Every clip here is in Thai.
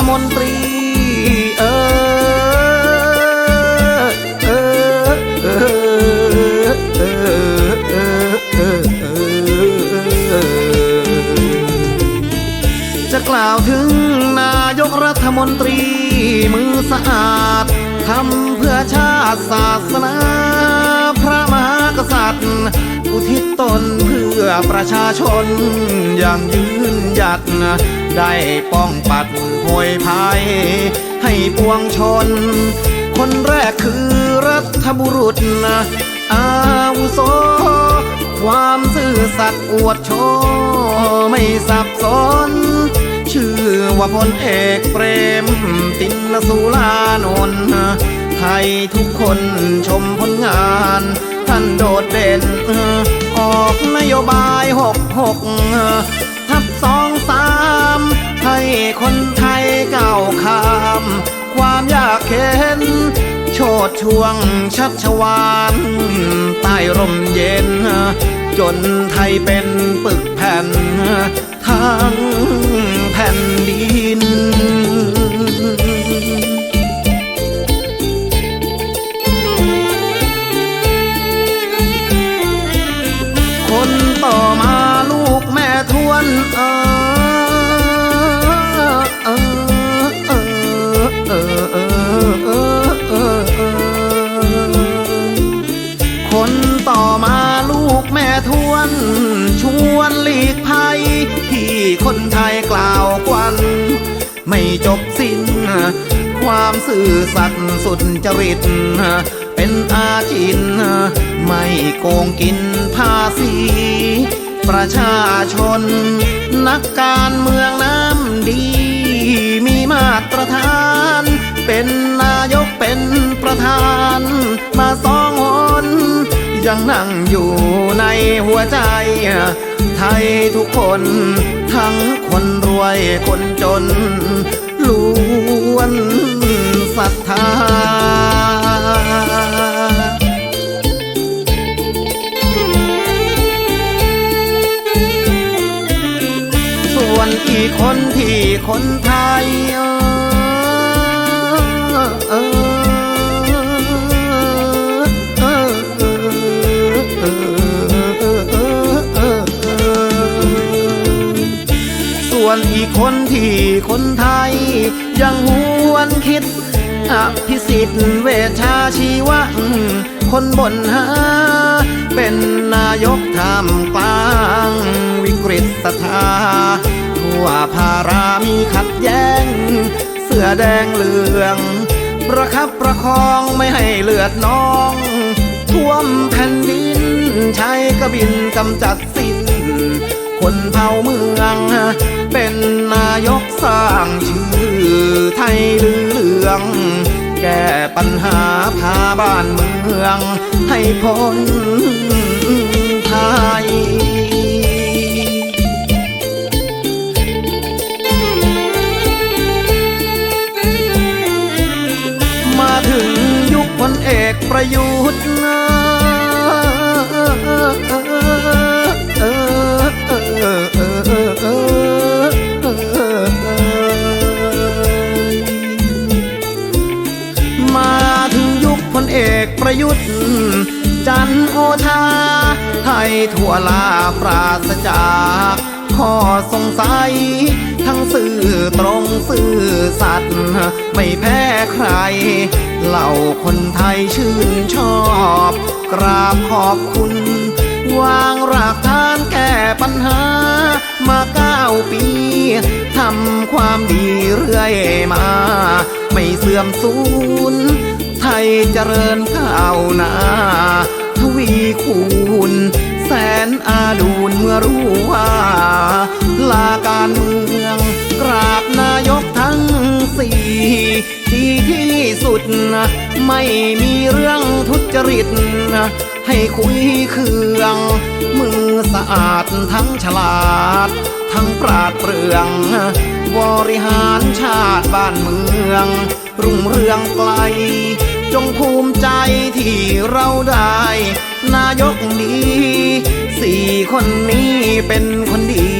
ายกรัฐมนตรี เออเออเออเออเออเออเออจะกล่าวถึงนายกรัฐมนตรี มือสะอาดทำเพื่อชาติศาสนา พระมหากษัตริย์ อุทิศตนเพื่อประชาชนอย่างยืนหยัด ได้ป้องปัดโหยภัย ให้ปวงชน คนแรกคือรัฐบุรุษอาวุโส ความซื่อสัตย์อวดโชว์ไม่สับสน ชื่อว่าพลเอกเปรม ตินสุลานนท์ไทยทุกคนชมผลงาน ท่านโดดเด่น ออกนโยบายหกหกทับสองสามให้คนไทยก้าวข้าม ความยากเข็น โชดช่วงชัชวานใต้ร่มเย็น จนไทยเป็นปึกแผ่น ทั้งแผ่นดิน หลีกภัย ที่คนไทยกล่าวกวัน ไม่จบสิ้น ความสื่อสัตย์สุจริต เป็นอาจิน ไม่โกงกินภาษี ประชาชน นักการเมืองน้ำดี มีมาตรฐาน เป็นนายกเป็นประธาน มาสองหนยังนั่งอยู่ในหัวใจ ไทยทุกคน ทั้งคนรวยคนจนล้วนศรัทธาส่วนอีกคนที่คนไทย วนอีกคนที่คนไทย ยังหวนคิดอภิสิทธิ์เวชาชีวะ คนบนหา เป็นนายกทำกลางวิกฤตศรัทธาทั่วภารามีขัดแย้ง เสื้อแดงเหลือง ประคับประคองไม่ให้เลือดน้อง ท่วมแผ่นดิน ใช้กระบินกำจัดสิ้นคนเผ่าเมือง เป็นนายกสร้างชื่อไทยเหลือง แก้ปัญหาพาบ้านเมือง ให้พ้นไทยมาถึงยุคพลเอกประยุทธ์นะ ประยุทธ์ จันโอชาให้ทั่วลาปราศจากข้อสงสัย ทั้งสื่อตรงสื่อสัตย์ไม่แพ้ใคร เหล่าคนไทยชื่นชอบ กราบขอบคุณ วางรากฐานแก้ปัญหา มาเก้าปีทำความดีเรื่อยมา ไม่เสื่อมสูญ ยเจริญก้าวนาทวีคูณ แสนอาดูลเมื่อรู้ว่าลาการเมืองกราบนายกทั้งสี่ที่ที่สุด ไม่มีเรื่องทุจริต ให้คุยเครื่อง มือสะอาดทั้งฉลาด ทั้งปราดเปรื่อง บริหารชาติบ้านเมือง รุ่งเรืองไกล จงภูมิใจที่เราได้ นายกดีสี่คนนี้เป็นคนดี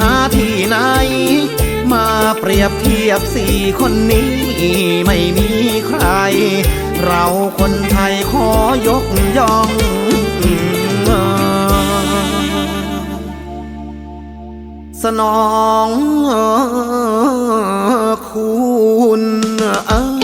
หาที่ไหน มาเปรียบเทียบสี่คนนี้ ไม่มีใคร เราคนไทยขอยกย่องสนองคุณเอ